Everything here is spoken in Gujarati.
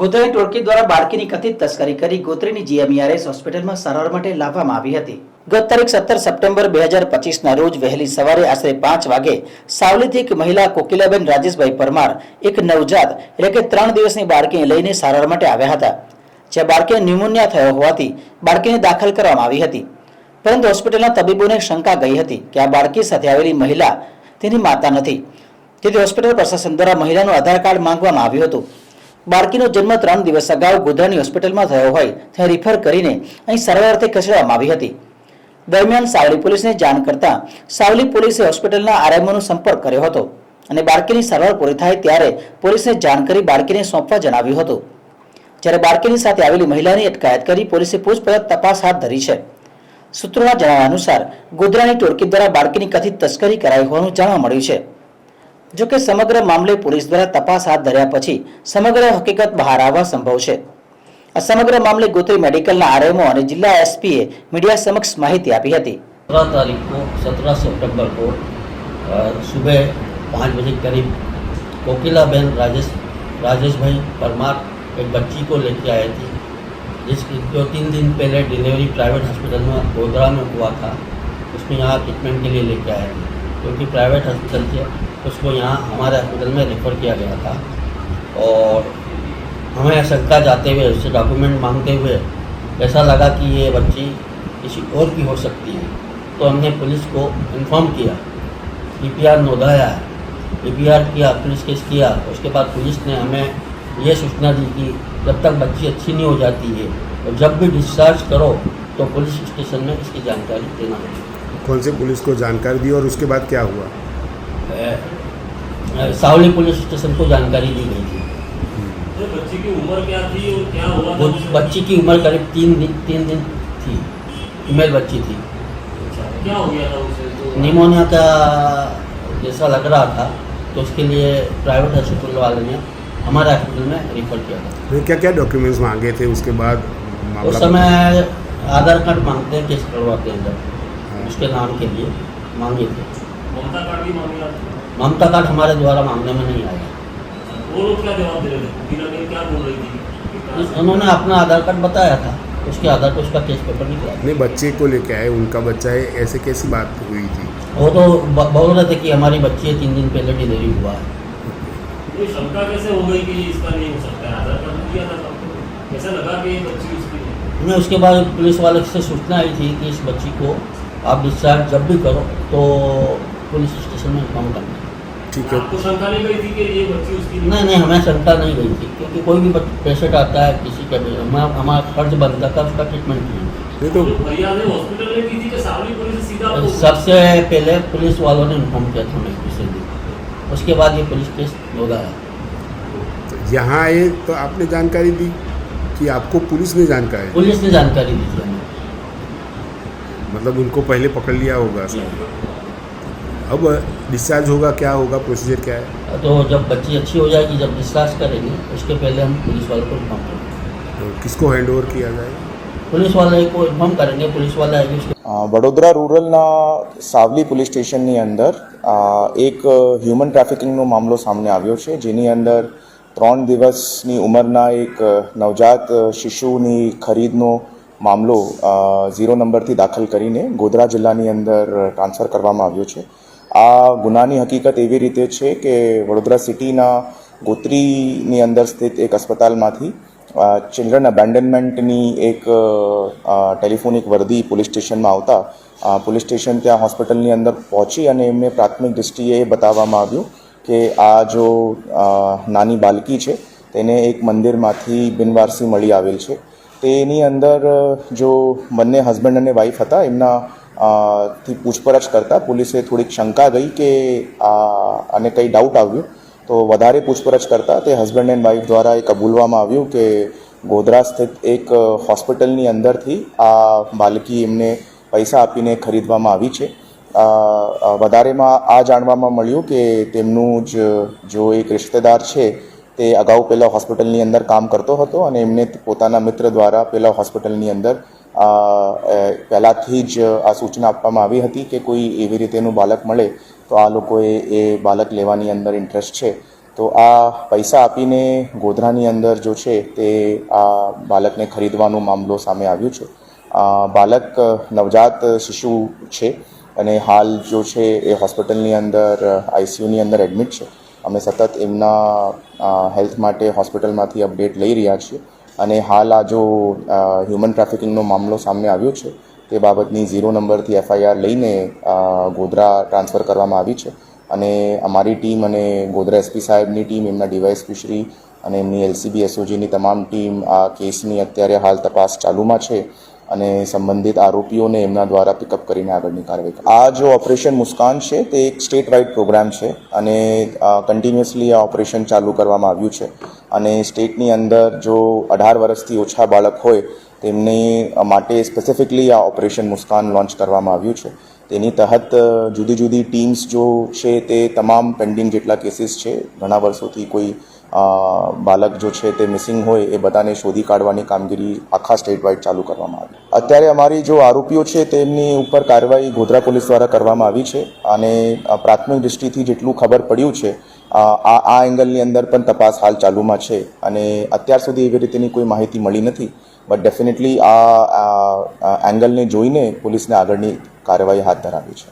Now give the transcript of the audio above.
ગોધરાની ટોળકી દ્વારા બાળકીની કથિત તસ્કરી કરી ગોત્રીની જીએમઈઆરએસ હોસ્પિટલમાં સારવાર માટે લાવવામાં આવી હતી. ગત તારીખ સત્તર સપ્ટેમ્બર બે હજાર પચીસના રોજ વહેલી સવારે આશરે પાંચ વાગે સાવલીથી એક મહિલા કોકિલાબેન રાજેશભાઈ પરમાર, એક નવજાત એટલે કે ત્રણ દિવસની બાળકીને લઈને સારવાર માટે આવ્યા હતા. જ્યાં બાળકીને ન્યુમોનિયા થયો હોવાથી બાળકીને દાખલ કરવામાં આવી હતી. પરંતુ હોસ્પિટલના તબીબોને શંકા ગઈ હતી કે આ બાળકી સાથે આવેલી મહિલા તેની માતા નથી. તેથી હોસ્પિટલ પ્રશાસન દ્વારા મહિલાનું આધાર કાર્ડ માંગવામાં આવ્યું હતું. બાળકીનો જન્મ ત્રણ દિવસ અગાઉ ગોધરાની હોસ્પિટલમાં થયો હોય, ત્યાં રિફર કરીને અહીં સારવાર અર્થે ખસેડવામાં આવી હતી. દરમિયાન સાવલી પોલીસને જાણ કરતા સાવલી પોલીસે હોસ્પિટલના આરએમઓનો સંપર્ક કર્યો હતો અને બાળકીની સારવાર પૂરી થાય ત્યારે પોલીસને જાણ કરી બાળકીને સોંપવા જણાવ્યું હતું. જ્યારે બાળકીની સાથે આવેલી મહિલાની અટકાયત કરી પોલીસે પૂછપરછ તપાસ હાથ ધરી છે. સૂત્રોના જણાવ્યા અનુસાર ગોધરાની ટોળકી દ્વારા બાળકીની કથિત તસ્કરી કરાઈ હોવાનું જાણવા મળ્યું છે. જો કે સમગ્ર મામલે પોલીસ દ્વારા તપાસ હાથ ધર્યા પછી સમગ્ર હકીકત બહાર આવવા સંભવ છે આ સમગ્ર મામલે ગોત્રી મેડિકલના આરએમઓ અને જિલ્લા એસપીએ મીડિયા સમક્ષ માહિતી આપી હતી सत्रह तारीख को सत्रह सितंबर को अ, सुबह पाँच बजे के करीब कोकिला बहन राजेश राजेश भाई परमार एक बच्ची को लेके आए थे जिसकी जो तीन दिन पहले डिलीवरी प्राइवेट हॉस्पिटल में गोधरा में हुआ था उसमें यहाँ ट्रीटमेंट के लिए लेके आए थे क्योंकि प्राइवेट हॉस्पिटल थे उसको यहाँ हमारे हॉस्पिटल में रेफर किया गया था। और हमें शंका जाते हुए, उससे डॉक्यूमेंट मांगते हुए ऐसा लगा कि ये बच्ची किसी और की हो सकती है। तो हमने पुलिस को इन्फॉर्म किया। ई पी आर नोधाया। ई पी आर किया, पुलिस केस किया। उसके बाद पुलिस ने हमें ये सूचना दी कि जब तक बच्ची अच्छी नहीं हो जाती है, और जब भी डिस्चार्ज करो तो पुलिस स्टेशन में इसकी जानकारी देना होगी। कौन से पुलिस को जानकारी दी और उसके बाद क्या हुआ? सावली पुलिस स्टेशन को जानकारी दी गई थी। तो बच्ची की उम्र क्या थी और क्या हुआ वो बच्ची की उम्र करीब तीन दिन तीन दिन थी। फीमेल बच्ची थी। अच्छा, क्या हो गया था उसे? तो निमोनिया का जैसा लग रहा था तो उसके लिए प्राइवेट हॉस्पिटल वाले ने हमारे हॉस्पिटल में रिफर किया था। क्या क्या डॉक्यूमेंट्स मांगे थे उसके बाद उस समय आधार कार्ड मांगते हैं केस करवाते हैं जब उसके नाम के लिए मांगे थे। ममता कार्ड भी मांगे आपने ममता कार्ड हमारे द्वारा मांगने में नहीं आया। वो लोग क्या जवाब दे रहे थे? क्या बोल रही थी? कि कहाँ से- उन्होंने अपना आधार कार्ड बताया था। उसके आधार पर उसका केस पेपर निकला। अपने बच्चे को लेके आए उनका बच्चा है ऐसे कैसी बात हुई थी? वो तो बोल रहे थे कि हमारी बच्ची है तीन दिन पहले डिलीवरी हुआ है। शंका कैसे हो गई कि इसका नहीं हो सकता है? आधार कार्ड दिया था सबको। लगा कि बच्ची उसकी है? उसके बाद पुलिस वाले से सूचना आई थी कि इस बच्ची को आप डिस्चार्ज जब भी करो तो पुलिस स्टेशन में इन्फॉर्म करना ठीक है। आपको शंका नहीं गई थी कि ये बच्ची उसकी नहीं नहीं हमें शंका नहीं गई थी क्योंकि कोई भी पेशेंट आता है किसी का भी हमें हमारा फ़र्ज़ बनता था उसका ट्रीटमेंट किया नहीं तो फरियाद है हॉस्पिटल ने की थी कि सावली पुलिस सीधा सबसे पहले पुलिस वालों ने इन्फॉर्म किया था हमें दूसरे दिन उसके बाद ये पुलिस केस लगाया यहाँ आए तो आपने जानकारी दी कि आपको पुलिस ने जानकारी पुलिस ने जानकारी दी थी मतलब उनको पहले पकड़ लिया होगा। अब डिस्चार्ज होगा क्या होगा प्रोसीजर क्या है तो जब बच्ची अच्छी हो जाएगी जब डिस्चार्ज करेंगे उसके पहले हम पुलिस वालों को इन्फॉर्म करेंगे तो किसको हैंड ओवर किया जाए पुलिस वाले को इन्फॉर्म करेंगे पुलिस वाले आएगी उसके અ, વડોદરા રૂરલના સાવલી પોલીસ સ્ટેશનની અંદર અ, એક હ્યુમન ટ્રાફિકિંગનો મામલો સામે આવ્યો છે જેની અંદર ત્રણ દિવસની ઉંમરના એક અ, નવજાત શિશુની ખરીદનો મામલો અ, ઝીરો નંબરથી દાખલ કરીને ગોધરા જિલ્લાની અંદર ટ્રાન્સફર કરવામાં આવ્યો છે આ ગુનાની હકીકત એવી રીતે છે કે વડોદરા સિટીના ગોત્રીની અંદર સ્થિત એક અસ્પતાલમાંથી ચિલ્ડ્રન અબેન્ડનમેન્ટની એક ટેલિફોનિક વર્દી પોલીસ સ્ટેશનમાં આવતા પોલીસ સ્ટેશન ત્યાં હોસ્પિટલની અંદર પહોંચી અને એમને પ્રાથમિક દૃષ્ટિએ એ બતાવવામાં આવ્યું કે આ જો નાની બાલકી છે, તેને એક મંદિરમાંથી બિનવારસી મળી આવેલ છે. તેની અંદર જો બંને હસબન્ડ અને વાઈફ હતા, એમના થી પૂછપરછ કરતાં પોલીસે થોડીક શંકા ગઈ કે આ, અને કંઈ ડાઉટ આવ્યો. તો વધારે પૂછપરછ કરતાં તે હસબન્ડ એન્ડ વાઈફ દ્વારા એ કબૂલવામાં આવ્યું કે ગોધરા સ્થિત એક હોસ્પિટલની અંદરથી આ બાલકી એમને પૈસા આપીને ખરીદવામાં આવી છે. વધારેમાં આ જાણવામાં મળ્યું કે તેમનું જ, જો એક રિશ્તેદાર છે તે અગાઉ પહેલાં હોસ્પિટલની અંદર કામ કરતો હતો અને એમને પોતાના મિત્ર દ્વારા પહેલાં હોસ્પિટલની અંદર પહેલાંથી જ આ સૂચના આપવામાં આવી હતી કે કોઈ એવી રીતેનું બાળક મળે તો આ લોકોએ એ બાળક લેવાની અંદર ઇન્ટરેસ્ટ છે. તો આ પૈસા આપીને ગોધરાની અંદર જો છે તે આ બાળકને ખરીદવાનો મામલો સામે આવ્યો છે. બાળક નવજાત શિશુ છે અને હાલ જો છે એ હોસ્પિટલની અંદર આઈસીયુની અંદર એડમિટ છે. અમે સતત એમના હેલ્થ માટે હોસ્પિટલમાંથી અપડેટ લઈ રહ્યા છીએ. અને હાલ આ જો હ્યુમન ટ્રાફિકિંગનો મામલો સામે આવ્યો છે, તે બાબતની ઝીરો નંબરથી એફઆઈઆર લઈને ગોધરા ટ્રાન્સફર કરવામાં આવી છે. અને અમારી ટીમ અને ગોધરા એસપી સાહેબની ટીમ એમના ડીવાયએસપી શ્રી અને એમની એલસીબી એસઓજીની તમામ ટીમ આ કેસની અત્યારે હાલ તપાસ ચાલુમાં છે. અને સંબંધિત આરોપીઓને એમના દ્વારા પિકઅપ કરીને આગળની કાર્યવાહી કરે. આ જો ઓપરેશન મુસ્કાન છે, તે એક સ્ટેટ વાઇડ પ્રોગ્રામ છે અને કન્ટિન્યુઅસલી આ ઓપરેશન ચાલુ કરવામાં આવ્યું છે અને સ્ટેટની અંદર જો અઢાર વર્ષથી ઓછા બાળક હોય, તેમને માટે સ્પેસિફિકલી આ ઓપરેશન મુસ્કાન લોન્ચ કરવામાં આવ્યું છે તેની તહત જુદી જુદી ટીમ્સ જો છે, તે તમામ પેન્ડિંગ જેટલા કેસીસ છે, ઘણા વર્ષોથી કોઈ બાળક જો છે તે મિસિંગ હોય એ બધાને શોધી કાઢવાની કામગીરી આખા સ્ટેટ વાઇડ ચાલુ કરવામાં આવી. અત્યારે અમારી જો આરોપીઓ છે તેમની ઉપર કાર્યવાહી ગોધરા પોલીસ દ્વારા કરવામાં આવી છે અને પ્રાથમિક દૃષ્ટિથી જેટલું ખબર પડ્યું છે આ આ એંગલની અંદર પણ તપાસ હાલ ચાલુમાં છે અને અત્યાર સુધી એવી રીતેની કોઈ માહિતી મળી નથી. બટ ડેફિનેટલી આ એંગલને જોઈને પોલીસને આગળની કાર્યવાહી હાથ ધરાવી છે.